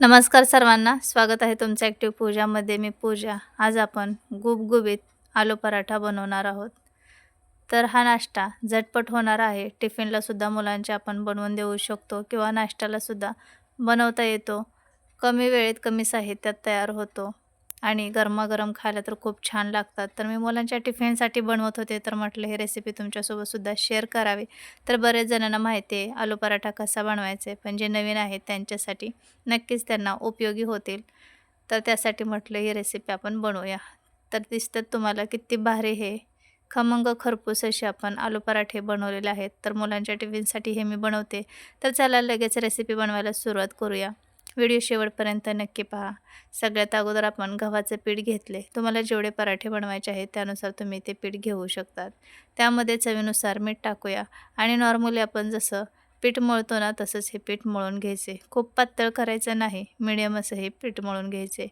नमस्कार सर्वांना स्वागत आहे तुमचं ॲक्टिव्ह पूजामध्ये मी पूजा. आज आपण गुबगुबीत आलू पराठा बनवणार आहोत. तर हा नाश्ता झटपट होणार आहे. टिफिनलासुद्धा मुलांचे आपण बनवून देऊ शकतो किंवा नाश्त्यालासुद्धा बनवता येतो. कमी वेळेत कमी साहित्यात तयार होतो. आणि गरमागरम खायला तर खूप छान लागतात. तर मी मुलांच्या टिफिनसाठी बनवत होते. तर म्हटलं ही रेसिपी तुमच्यासोबतसुद्धा शेअर करावी. तर बरेच जणांना माहिती आहे आलू पराठा कसा बनवायचा आहे. पण जे नवीन आहेत त्यांच्यासाठी नक्कीच त्यांना उपयोगी होतील. तर त्यासाठी म्हटलं ही रेसिपी आपण बनवूया. तर दिसतात तुम्हाला किती भारी हे खमंग खरपूस असे आपण आलू पराठे बनवलेले आहेत. तर मुलांच्या टिफिनसाठी हे मी बनवते. तर चला लगेच रेसिपी बनवायला सुरुवात करूया. व्हिडिओ शेवटपर्यंत नक्की पहा. सगळ्यात अगोदर आपण गव्हाचं पीठ घेतले. तुम्हाला जेवढे पराठे बनवायचे आहेत त्यानुसार तुम्ही ते पीठ घेऊ शकतात. त्यामध्ये चवीनुसार मीठ टाकूया. आणि नॉर्मली आपण जसं पीठ मळतो ना तसंच हे पीठ मळून घ्यायचे. खूप पातळ करायचं नाही. मिडियम असं हे पीठ मळून घ्यायचे.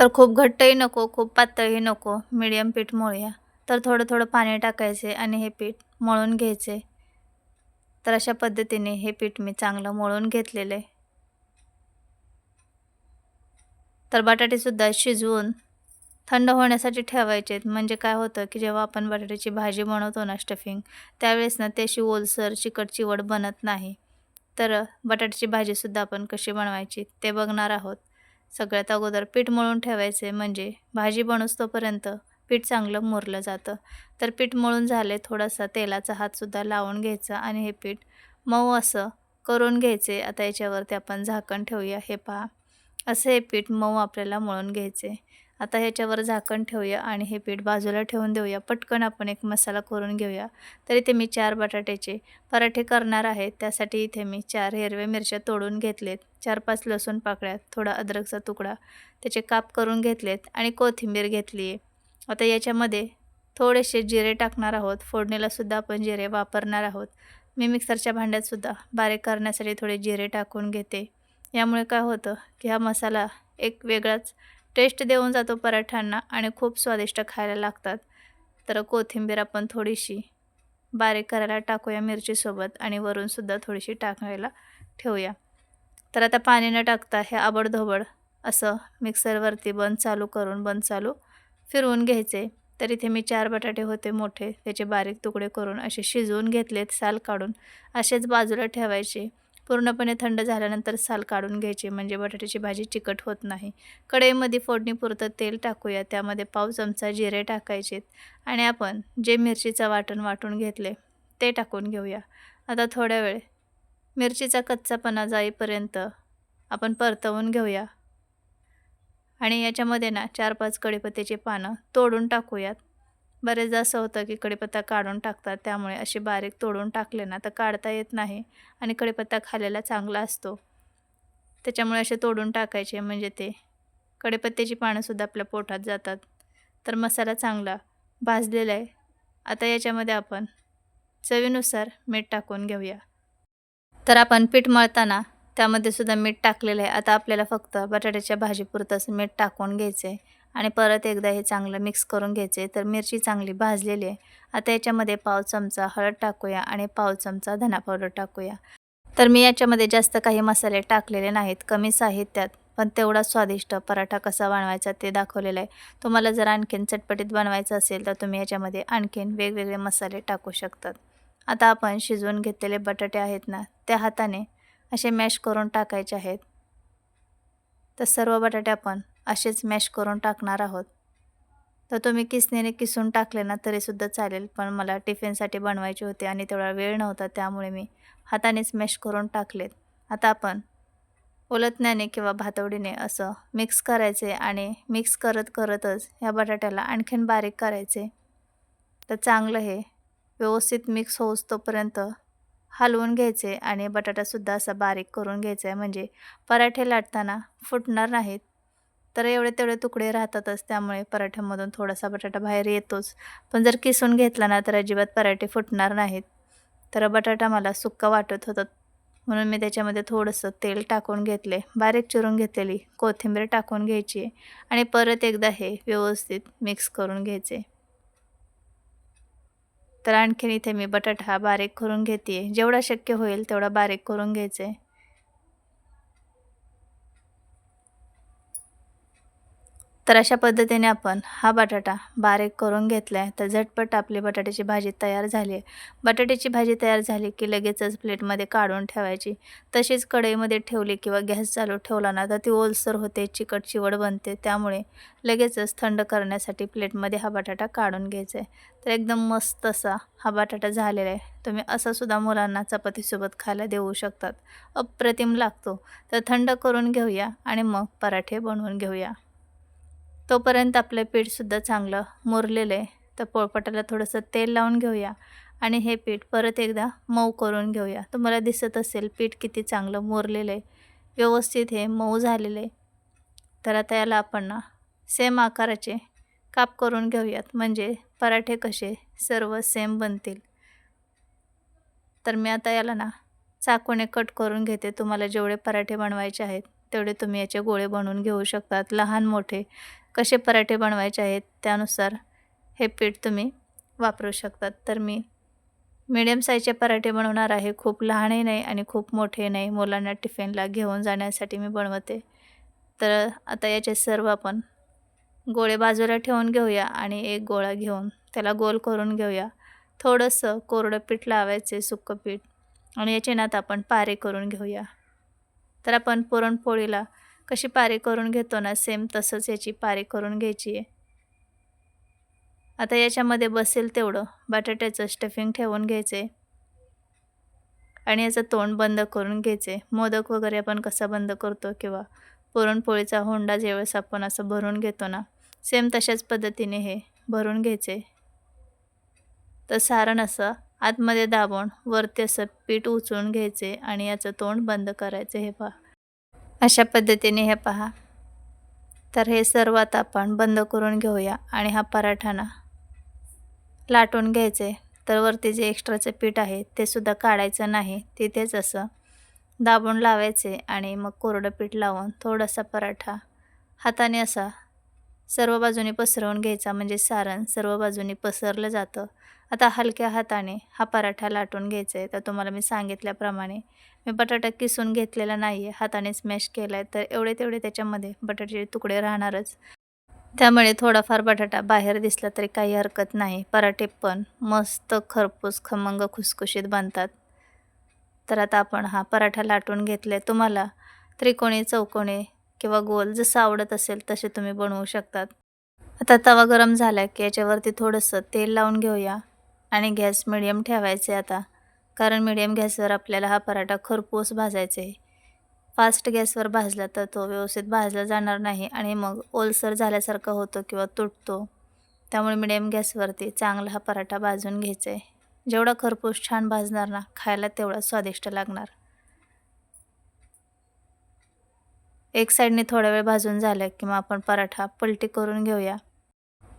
तर खूप घट्टही नको खूप पातळही नको. मिडियम पीठ मळूया. तर थोडं थोडं पाणी टाकायचे आणि हे पीठ मळून घ्यायचे. तर अशा पद्धतीने हे पीठ मी चांगलं मळून घेतलेलं आहे. तर बटाटेसुद्धा शिजवून थंड होण्यासाठी ठेवायचे म्हणजे काय होतं की जेव्हा आपण बटाट्याची भाजी बनवतो ना स्टफिंग त्यावेळेस ना त्याशी ओलसर चिकट चिवड बनत नाही. तर बटाट्याची भाजीसुद्धा आपण कशी बनवायची ते बघणार आहोत. सगळ्यात अगोदर पीठ मळून ठेवायचे. म्हणजे भाजी बनवतोपर्यंत पीठ चांगलं मुरलं जातं. तर पीठ मळून झाले थोडासा तेलाचा हातसुद्धा लावून घ्यायचा आणि हे पीठ मऊ असं करून घ्यायचे. आता याच्यावरती आपण झाकण ठेवूया. हे पहा. असं हे पीठ मऊ आपल्याला मळून घ्यायचे. आता ह्याच्यावर झाकण ठेवूया आणि हे पीठ बाजूला ठेवून देऊया. पटकन आपण एक मसाला करून घेऊया. तर इथे मी चार बटाट्याचे पराठे करणार आहे. त्यासाठी इथे मी चार हिरव्या मिरच्या तोडून घेतलेत. चार पाच लसूण पाकळ्यात थोडा अद्रकचा तुकडा त्याचे काप करून घेतलेत आणि कोथिंबीर घेतली आहे. आता याच्यामध्ये थोडेसे जिरे टाकणार आहोत. फोडणीलासुद्धा आपण जिरे वापरणार आहोत. मी मिक्सरच्या भांड्यातसुद्धा बारीक करण्यासाठी थोडे जिरे टाकून घेते. यामुळे काय होतं की हा मसाला एक वेगळाच टेस्ट देऊन जातो पराठ्यांना आणि खूप स्वादिष्ट खायला लागतात. तर कोथिंबीर आपण थोडीशी बारीक करायला टाकूया मिरचीसोबत आणि वरूनसुद्धा थोडीशी टाकायला ठेवूया. तर आता पाणी न टाकता हे आबडधोबड असं मिक्सरवरती बंद चालू करून बंद चालू फिरवून घ्यायचे. तर इथे मी चार बटाटे होते मोठे त्याचे बारीक तुकडे करून असे शिजवून घेतलेत साल काढून असेच बाजूला ठेवायचे. पूर्णपणे थंड झाल्यानंतर साल काढून घ्यायची. म्हणजे बटाट्याची भाजी चिकट होत नाही. कढईमध्ये फोडणीपुरतं तेल टाकूया. त्यामध्ये पाव चमचा जिरे टाकायचेत आणि आपण जे मिरचीचं वाटण वाटून घेतले ते टाकून घेऊया. आता थोड्या वेळ. मिरचीचा कच्चापणा जाईपर्यंत आपण परतवून घेऊया. आणि याच्यामध्ये ना चार पाच कढीपत्त्याची पानं तोडून टाकूयात. बरेचदा असं होतं की कडीपत्ता काढून टाकतात त्यामुळे असे बारीक तोडून टाकले ना तर काढता येत नाही आणि कडीपत्ता खाल्लेला चांगला असतो. त्याच्यामुळे असे तोडून टाकायचे म्हणजे ते कढीपत्त्याची पानंसुद्धा आपल्या पोटात जातात. तर मसाला चांगला भाजलेला आहे. आता याच्यामध्ये आपण चवीनुसार मीठ टाकून घेऊया. तर आपण पीठ मळताना त्यामध्ये सुद्धा मीठ टाकलेलं आहे. आता आपल्याला फक्त बटाट्याच्या भाजीपुरतंच मीठ टाकून घ्यायचं आहे आणि परत एकदा हे चांगलं मिक्स करून घ्यायचे. तर मिरची चांगली भाजलेली आहे. आता याच्यामध्ये पाव चमचा हळद टाकूया आणि पाव चमचा धना पावडर टाकूया. तर मी याच्यामध्ये जास्त काही मसाले टाकलेले नाहीत. कमी साहित्यात पण तेवढा स्वादिष्ट पराठा कसा बनवायचा ते दाखवलेलं आहे. तुम्हाला जर आणखीन चटपटीत बनवायचं असेल तर तुम्ही याच्यामध्ये आणखीन वेगवेगळे मसाले टाकू शकतात. आता आपण शिजवून घेतलेले बटाटे आहेत ना त्या हाताने असे मॅश करून टाकायचे आहेत. तर सर्व बटाटे आपण असेच मॅश करून टाकणार आहोत. तर तुम्ही किसनेने किसून टाकले ना तरीसुद्धा चालेल. पण मला टिफिनसाठी बनवायचे होते आणि तेवढा वेळ नव्हता त्यामुळे मी हातानेच मॅश करून टाकलेत. आता आपण उलटण्याने किंवा भातवडीने असं मिक्स करायचे आणि मिक्स करत करतच ह्या बटाट्याला आणखीन बारीक करायचे. तर चांगलं हे. व्यवस्थित मिक्स होऊस तोपर्यंत हलवून घ्यायचे आणि बटाटासुद्धा असा बारीक करून घ्यायचा आहे. म्हणजे पराठे लाटताना फुटणार नाहीत. तर एवढे तेवढे तुकडे राहतातच त्यामुळे पराठ्यामधून थोडासा बटाटा बाहेर येतोच. पण जर किसून घेतला ना तर अजिबात पराठे फुटणार नाहीत. तर बटाटा मला सुक्का वाटत होतं म्हणून मी त्याच्यामध्ये थोडंसं तेल टाकून घेतले. बारीक चिरून घेतलेली कोथिंबीर टाकून घ्यायची आणि परत एकदा हे व्यवस्थित मिक्स करून घ्यायचे. तर आणखीन इथे मी बटाटा बारीक करून घेते जेवढा शक्य होईल तेवढा बारीक करून घ्यायचे. तर अशा पद्धतीने आपण हा बटाटा बारीक करून घेतला आहे तर झटपट आपली बटाट्याची भाजी तयार झाली आहे. बटाट्याची भाजी तयार झाली की लगेचच प्लेटमध्ये काढून ठेवायची. तशीच कढईमध्ये ठेवली किंवा गॅस चालू ठेवला ना तर ती ओलसर होते चिकट चिवड बनते. त्यामुळे लगेचच थंड करण्यासाठी प्लेटमध्ये हा बटाटा काढून घ्यायचा आहे तर एकदम मस्त असा हा बटाटा झालेला आहे. तुम्ही असा सुद्धा मुलांना चपातीसोबत खायला देऊ शकतात. अप्रतिम लागतो. तर थंड करून घेऊया आणि मग पराठे बनवून घेऊया. तोपर्यंत आपलं पीठसुद्धा चांगलं मुरलेलं आहे. तर पोळपाटाला थोडंसं तेल लावून घेऊया आणि हे पीठ परत एकदा मऊ करून घेऊया. तुम्हाला दिसत असेल पीठ किती चांगलं मुरलेलं आहे. व्यवस्थित हे मऊ झालेलं आहे. तर आता याला आपण ना सेम आकाराचे काप करून घेऊयात. म्हणजे पराठे कसे सर्व सेम बनतील. तर मी आता याला ना चाकूने कट करून घेते. तुम्हाला जेवढे पराठे बनवायचे आहेत तेवढे तुम्ही याचे गोळे बनवून घेऊ शकतात. लहान मोठे. कसे पराठे बनवायचे आहेत त्यानुसार हे पीठ तुम्ही वापरू शकतात. तर मी मिडियम साईजचे पराठे बनवणार आहे. खूप लहानही नाही आणि खूप मोठे नाही. मुलांना टिफिनला घेऊन जाण्यासाठी मी बनवते. तर आता याचे सर्व आपण गोळे बाजूला ठेवून घेऊया आणि एक गोळा घेऊन त्याला गोल करून घेऊया. थोडंसं कोरडं पीठ लावायचे सुक्कं पीठ. आणि याचे नात आपण पारे करून घेऊया. तर आपण पुरणपोळीला कशी पारी करून घेतो ना सेम तसंच याची पारी करून घ्यायची आहे. आता याच्यामध्ये बसेल तेवढं बटाट्याचं स्टफिंग ठेवून घ्यायचे आणि याचं तोंड बंद करून घ्यायचे मोदक वगैरे आपण कसा बंद करतो किंवा पुरणपोळीचा होंडा ज्यावेळेस आपण असं भरून घेतो ना सेम तशाच पद्धतीने हे भरून घ्यायचे तर सारण असं आतमध्ये दाबून वरती असं पीठ उचलून घ्यायचे आणि याचं तोंड बंद करायचं हे पहा. अशा पद्धतीने हे पहा. तर हे सर्व आता आपण बंद करून घेऊया आणि हा पराठा ना लाटून घ्यायचे. तर वरती जे एक्स्ट्राचं पीठ आहे ते सुद्धा काढायचं नाही. तिथेच असं दाबून लावायचे आणि मग कोरडं पीठ लावून थोडासा पराठा हाताने असा सर्व बाजूनी पसरवून घ्यायचा. म्हणजे सारण सर्व बाजूनी पसरलं जातं. आता हलक्या हाताने हा पराठा लाटून घ्यायचा आहे. तर तुम्हाला मी सांगितल्याप्रमाणे मी बटाटा किसून घेतलेला नाही आहे हाताने स्मॅश केला आहे तर एवढे तेवढे त्याच्यामध्ये बटाट्याचे तुकडे राहणारच. त्यामुळे थोडाफार बटाटा बाहेर दिसला तरी काही हरकत नाही. पराठे पण मस्त खरपूस खमंग खुसखुशीत बनतात. तर आता आपण हा पराठा लाटून घेतले तुम्हाला त्रिकोणी चौकोणी किंवा गोल जसं आवडत असेल तसे तुम्ही बनवू शकतात. आता तवा गरम झाला की याच्यावरती थोडंसं तेल लावून घेऊया आणि गॅस मिडियम ठेवायचे आता. कारण मिडियम गॅसवर आपल्याला हा पराठा खरपूस भाजायचा. आहे फास्ट गॅसवर भाजला तर तो व्यवस्थित भाजला जाणार नाही आणि मग ओलसर झाल्यासारखा होतो किंवा तुटतो. त्यामुळे मिडियम गॅसवरती चांगला हा पराठा भाजून घ्यायचा. आहे जेवढा खरपूस छान भाजणार ना खायला तेवढा स्वादिष्ट लागणार. एक साईडने थोडा वेळ भाजून झालं किंवा आपण पराठा पलटी करून घेऊया.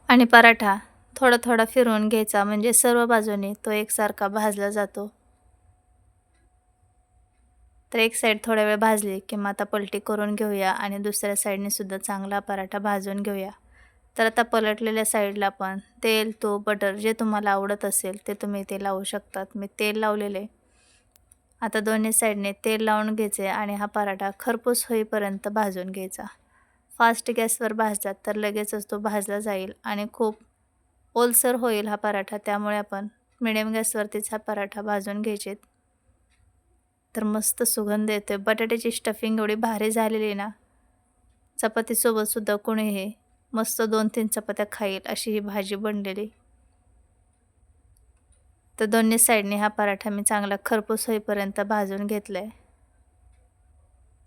आणि पराठा थोडा थोडा फिरवून घ्यायचा म्हणजे सर्व बाजूने तो एकसारखा भाजला जातो. तर एक साईड थोड्या वेळ भाजली की मग आता पलटी करून घेऊया आणि दुसऱ्या साईडने सुद्धा चांगला पराठा भाजून घेऊया. तर आता पलटलेल्या साईडला पण तेल तूप बटर जे तुम्हाला आवडत असेल ते तुम्ही ते लावू शकतात. मी तेल लावलेले. आता दोन्ही साईडने तेल लावून घ्यायचे आणि हा पराठा खरपूस होईपर्यंत भाजून घ्यायचा. फास्ट गॅसवर भाजतात तर लगेचच तो भाजला जाईल आणि खूप ओलसर होईल हा पराठा. त्यामुळे आपण मिडियम गॅसवरतीच हा पराठा भाजून घ्यायचे तर मस्त सुगंध येतो बटाट्याची स्टफिंग एवढी भारी झालेली ना. चपातीसोबतसुद्धा कोणी हे मस्त दोन तीन चपात्या खाईल अशी ही भाजी बनलेली. तर दोन्ही साईडने हा पराठा मी चांगला खरपूस होईपर्यंत भाजून घेतला आहे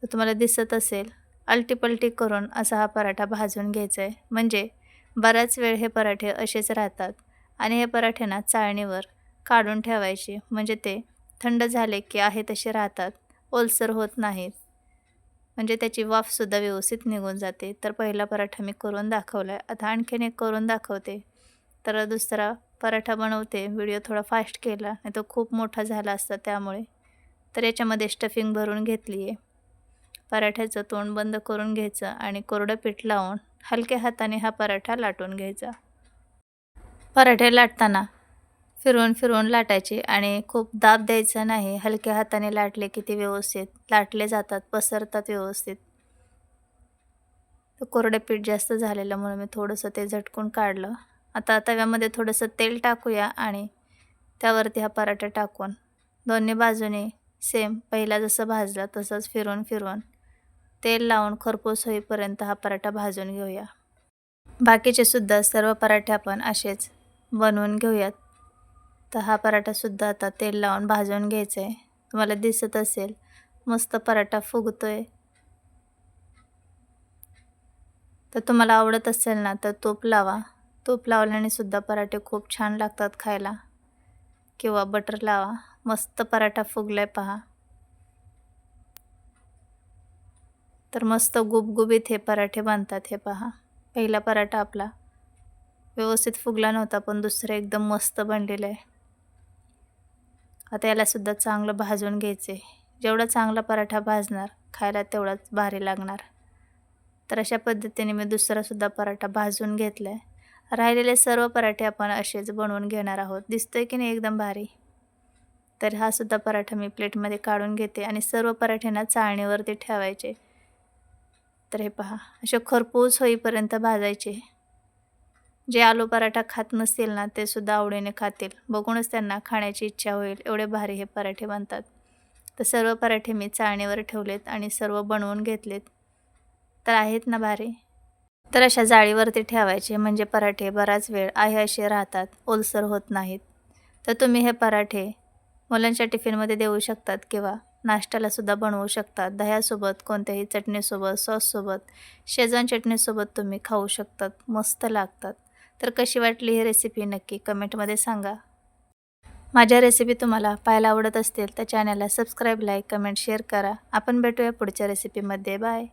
तर तुम्हाला दिसत असेल अलटीपलटी करून असा हा पराठा भाजून घ्यायचा आहे म्हणजे बराच वेळ हे पराठे असेच राहतात आणि हे पराठे ना चाळणीवर काढून ठेवायचे. म्हणजे ते थंड झाले की आहे तसे राहतात. ओलसर होत नाहीत. म्हणजे त्याची वाफसुद्धा व्यवस्थित निघून जाते. तर पहिला पराठा मी करून दाखवला आहे आता आणखीन एक करून दाखवते. तर दुसरा पराठा बनवते. व्हिडिओ थोडा फास्ट केला नाही तो खूप मोठा झाला असता त्यामुळे. तर याच्यामध्ये स्टफिंग भरून घेतली आहे पराठ्याचं तोंड बंद करून घ्यायचं आणि कोरडं पीठ लावून हलक्या हाताने हा पराठा लाटून घ्यायचा. पराठे लाटताना फिरवून फिरवून लाटायचे आणि खूप दाब द्यायचा नाही. हलक्या हाताने लाटले की ते व्यवस्थित लाटले जातात पसरतात व्यवस्थित. कोरडे पीठ जास्त झालेलं म्हणून मी थोडंसं ते झटकून काढलं. आता तव्यामध्ये थोडंसं तेल टाकूया आणि त्यावरती हा पराठा टाकून दोन्ही बाजूने सेम पहिला जसं भाजला तसंच फिरवून फिरवून तेल लावून खरपूस होईपर्यंत हा पराठा भाजून घेऊया. बाकीचे सुद्धा सर्व पराठे आपण असेच बनवून घेऊयात. तर हा पराठासुद्धा आता तेल लावून भाजून घ्यायचं आहे तुम्हाला दिसत असेल मस्त पराठा फुगतो आहे तर तुम्हाला आवडत असेल ना तर तूप लावा. तूप लावल्याने सुद्धा पराठे खूप छान लागतात खायला. किंवा बटर लावा. मस्त पराठा फुगलाय पहा. तर मस्त गुबगुबीत हे पराठे बनतात हे पहा. पहिला पराठा आपला. व्यवस्थित फुगला नव्हता पण दुसरं एकदम मस्त बनलेलं आहे. आता यालासुद्धा चांगलं भाजून घ्यायचे. जेवढा चांगला पराठा भाजणार खायला तेवढाच भारी लागणार. तर अशा पद्धतीने मी दुसरासुद्धा पराठा भाजून घेतला आहे राहिलेले सर्व पराठे आपण असेच बनवून घेणार आहोत. दिसतोय की नाही एकदम भारी? तर हा सुद्धा पराठा मी प्लेटमध्ये काढून घेते आणि सर्व पराठ्यांना चाळणीवरती ठेवायचे. तर हे पहा असे खरपूस होईपर्यंत भाजायचे. जे आलू पराठा खात नसतील ना ते सुद्धा आवडीने खातील. बघूनच त्यांना खाण्याची इच्छा होईल. एवढे भारी हे पराठे बनतात. तर सर्व पराठे मी चाळणीवर ठेवलेत आणि सर्व बनवून घेतलेत. तर आहेत ना भारी? तर अशा जाळीवरती ठेवायचे म्हणजे पराठे बराच वेळ आहे असे राहतात. ओलसर होत नाहीत. तर तुम्ही हे पराठे मुलांच्या टिफिनमध्ये देऊ शकतात किंवा नाश्त्यालासुद्धा बनवू शकतात. दह्यासोबत कोणत्याही चटणीसोबत सॉससोबत शेजवान चटणीसोबत तुम्ही खाऊ शकतात. मस्त लागतात. तर कशी वाटली ही रेसिपी नक्की कमेंटमध्ये सांगा. माझ्या रेसिपी तुम्हाला पाहायला आवडत असतील तर चॅनलला सबस्क्राईब लाईक कमेंट शेअर करा. आपण भेटूया पुढच्या रेसिपीमध्ये बाय